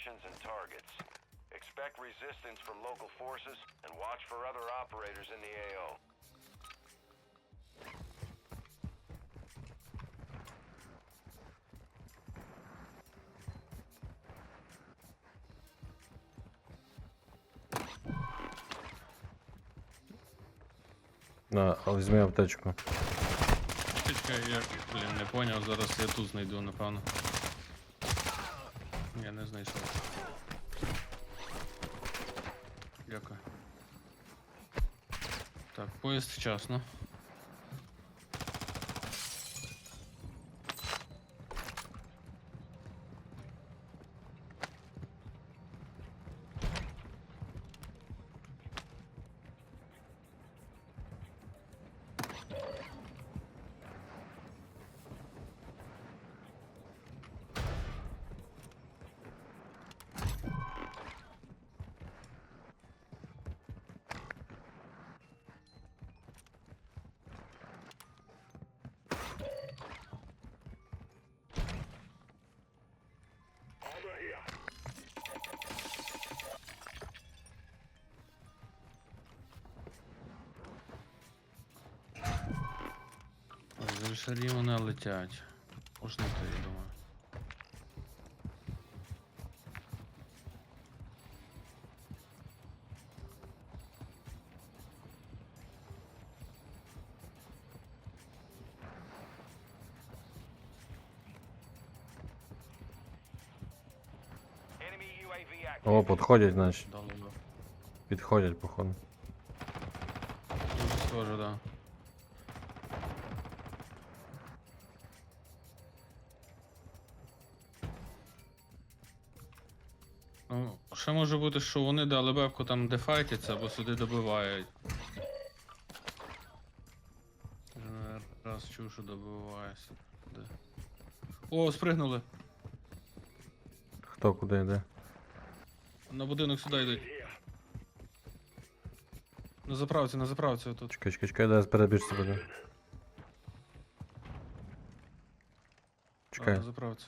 positions and targets. Expect resistance from local forces and watch for other operators in the AO. На, а візьми аптечку. Чекай, я, блін, не поняв, зараз я тут знайду, напевно. Я не знайшов. Дякую. Так, поїзд вчасно. Вельшарі вони летять. Можна то, я думаю. О, підходять, значить. Підходять, походу. Схоже, да. Ну, ще може бути, що вони дали бебку там де файтяться, або сюди добивають. Вже раз чув, що добивається. Де? О, спригнули. Хто куди йде? На будинок сюди йдуть. На заправці, на заправці отут. Чекай, чекай, чекай, дай перебіжці буде. А, на заправці.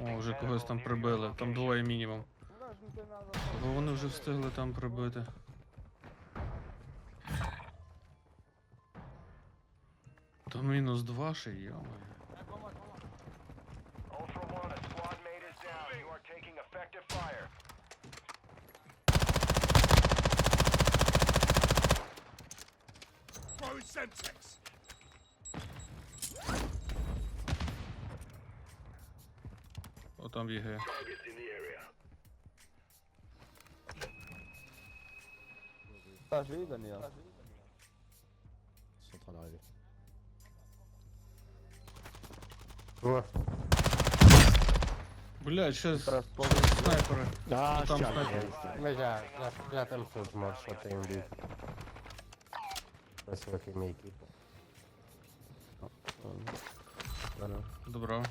О, вже когось там прибили. Там двоє мінімум. Бо вони вже встигли там прибити. Та мінус два ще, йома. Ultra in the area. Tá живи, Daniel? Ils sont en train d'arriver. Блядь, ще з- Расположен. снайпери. Ah, Там je снайпер. Mas já, já, já estamos todos mortos, só tem um vivo. Parece aqui a minha equipa. Добро.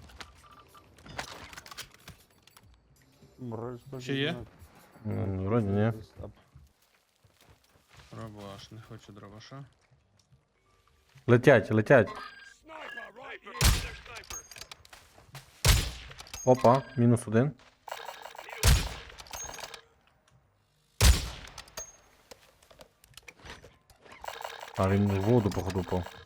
Ще є? М, Вроді ні. Дробаш, не хочу дробаша. Летять, летять. Опа, мінус один. А він в воду, походу, впав.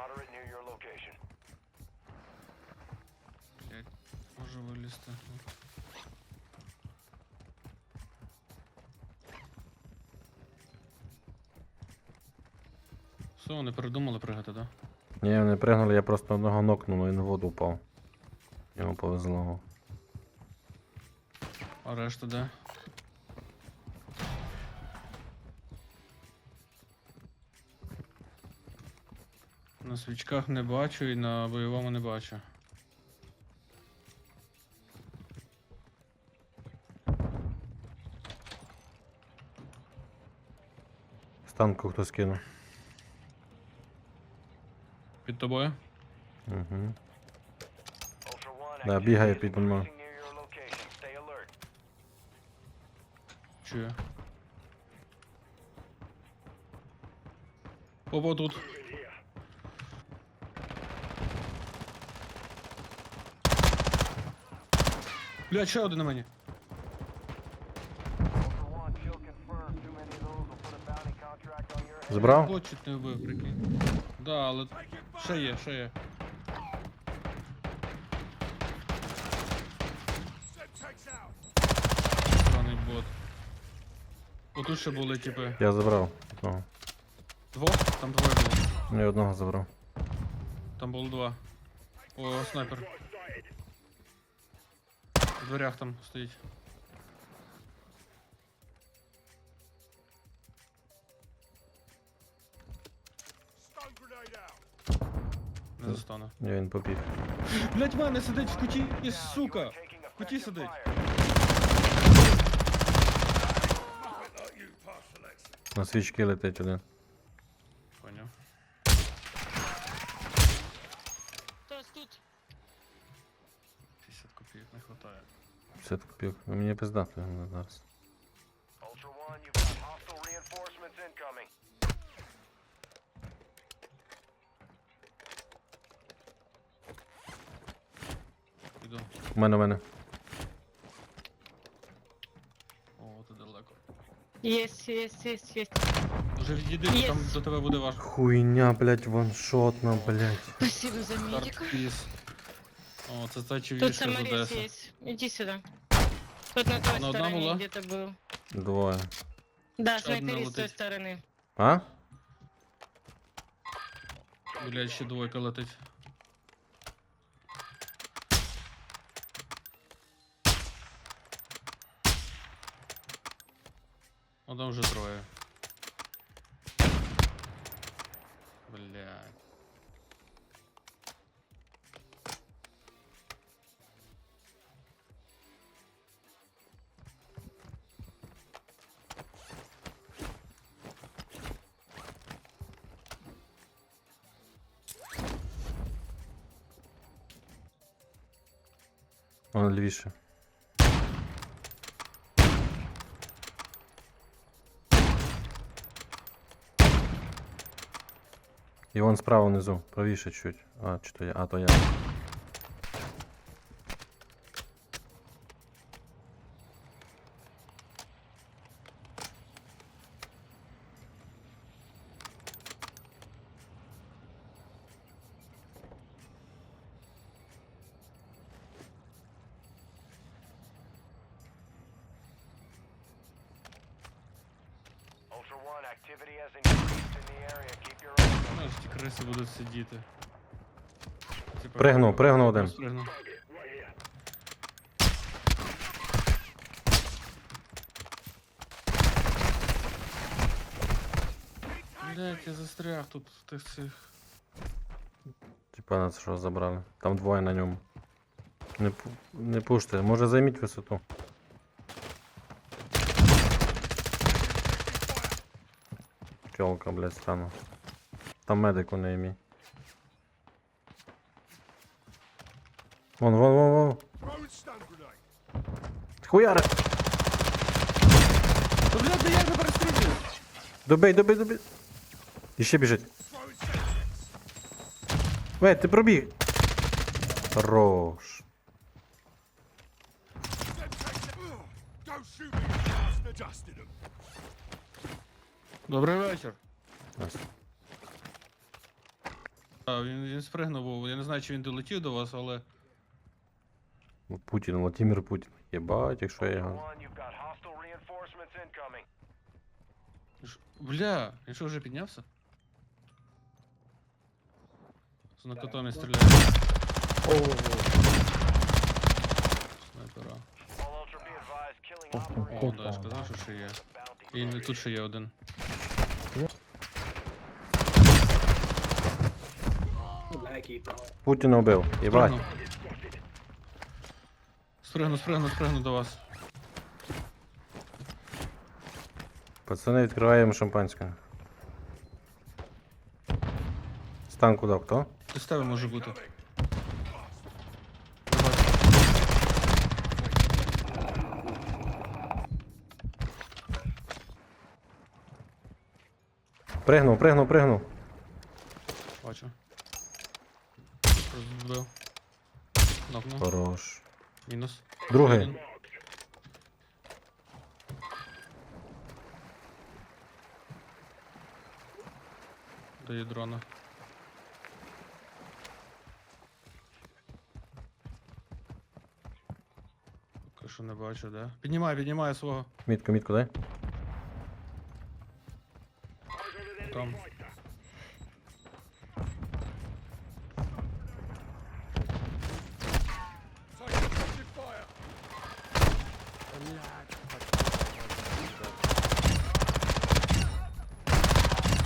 Moderate near your location. Блядь, можу вилізти. Все, вони передумали пригати, да? Ні, вони пригнули, я просто одного нокнув, він в воду впав. Йому повезло. А решта де? На свічках не бачу і на бойовому не бачу. З танку хтось кинув. Під тобою? Угу. Да, бігає під мною. Чую. Опа тут. Бля, ще один на мені. Забрав? Бот чуть не вбив, прикинь. Да, але ще є, ще є. Сраний бот. Отут ще були, типи. Я забрав одного. Двох? Там двоє було. Ні, одного забрав. Там було два. О, снайпер. Дверях там стоїть. Не застану. Ні, він побіг. Блять, мене сидить в куті, і сука! В куті сидить. На свічки летить один. 50 копійок. Мені на зараз. Іду. У мене, у мене. О, ти далеко. Єсть, єсть, єсть, єсть. Вже відійди, Є. там до тебе буде важко. Хуйня, блядь, ваншотна, блядь. Спасибо за медика. Піс. О, це та Тут чувішка з саморез Одеси. есть. Иди сюда. Тут на той стороне была? где-то был. Двоє. Да, Еще одна снайперист с той летит. стороны. А? Блять, ще двойка летить. О, там вже троє. Он лівіше. І вон справа внизу, правіше чуть. А, чи то я, а то я. Ну, ці криси будуть сидіти. Типа, Пригнув, пригнув один. Блять, я застряг тут в тих цих. Типа нас що забрали. Там двоє на ньому. Не, пу- не пуште, може займіть висоту. Тілка, блядь, странно. Там медик у неї. Вон, вон, вон, вон. Хуяри! Та блядь, да як не перестрілюю? Добей, добей, добей. І ще біжить. Вей, ти пробіг. Хорош. Добрий вечір. А, він, він спригнув, був. я не знаю, чи він долетів до вас, але. Путін, Владимир Путін. Єбать, якщо я його. One, you've got hostile reinforcements incoming. Ж- Бля, він що вже піднявся? З накатомі стріляє. Снайпера. All Ultra be advised, killing operators О, да, я ж казав, що ще є. І не- тут ще є один. Путіна вбив. Єбать. Спригну, спригну, спригну до вас. Пацани, відкриваємо шампанське. Стан куди, хто? Ти з тебе може бути. Пригнув, пригнув, пригнув. Бачу. Розбив. Нокнув. Хорош. Мінус. Другий. Один. Даю дрона. Поки що не бачу, да? Піднімай, піднімай свого. Мітку, мітку, дай. там.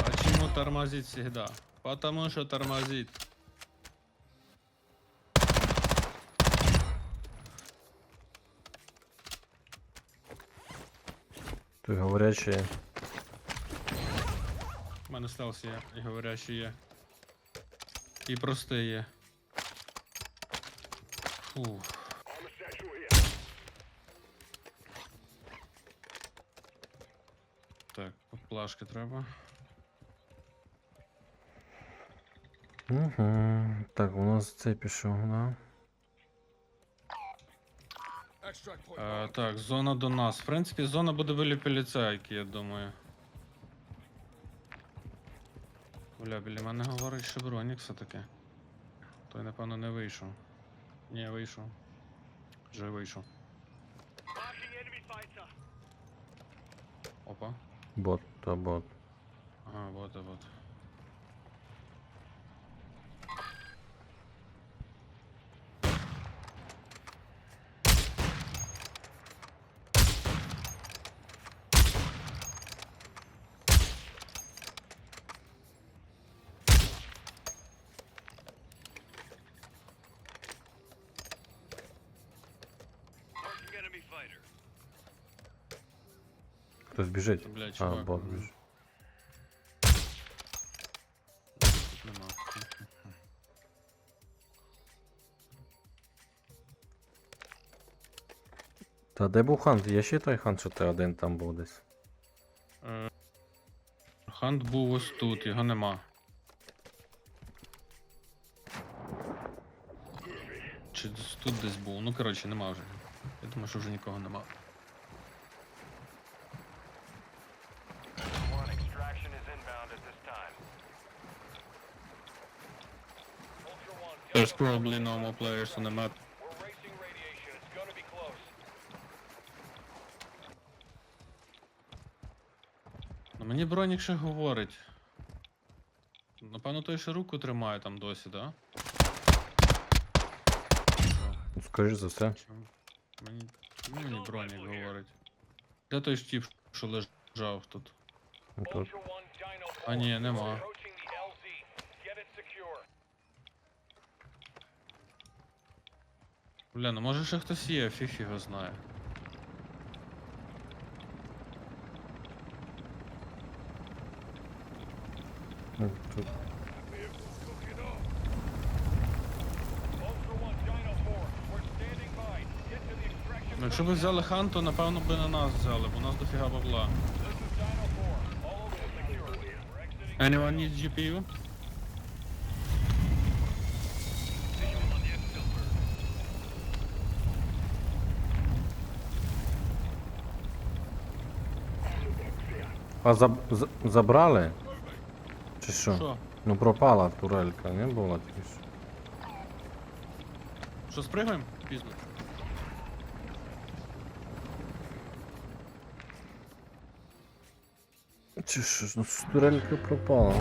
Почему а тормозит всегда? Потому что тормозит. Ты говорячая. Мене стелс є, і говорящий є. І простий є. Фух. Так, плашки треба. Угу. Так, у нас цей пішов, да? Е, так, зона до нас. В принципі, зона буде біля поліцейки, я думаю. Бля, біля мене говорить, що бронік все-таки. Той, напевно, не вийшов. Ні, вийшов. Вже вийшов. Опа. Бот, то бот. Ага, вот, вот. Хтось біжить. Та, блядь, А, чувак. бот біжить. Тут нема. Та де був хант? Є ще той хант, що ти один там був десь. Е, Хант був ось тут, його нема. Чи тут десь був? Ну коротше, нема вже. Думаю, що вже нікого нема. There's probably no more players on the map. Ну мені бронік ще говорить. Напевно, той ще руку тримає там досі, да? Ну, Скоріш за все. Чому? Мені, мені бронік говорить? Де той штіп, що лежав тут? Ну, Тут. А ні, нема. Бля, ну може ще хтось є, фіг його знає. Ну, тут. Ну якщо б взяли хан, то напевно би на нас взяли, бо у нас дофіга бабла. This is Dino 4. All over secure. We're exiting. Anyone needs GPU? А заб... забрали? Чи що? Що? Ну пропала турелька, не була тільки що. Що спригаємо? Пізно. Чи що? Ну турелька пропала.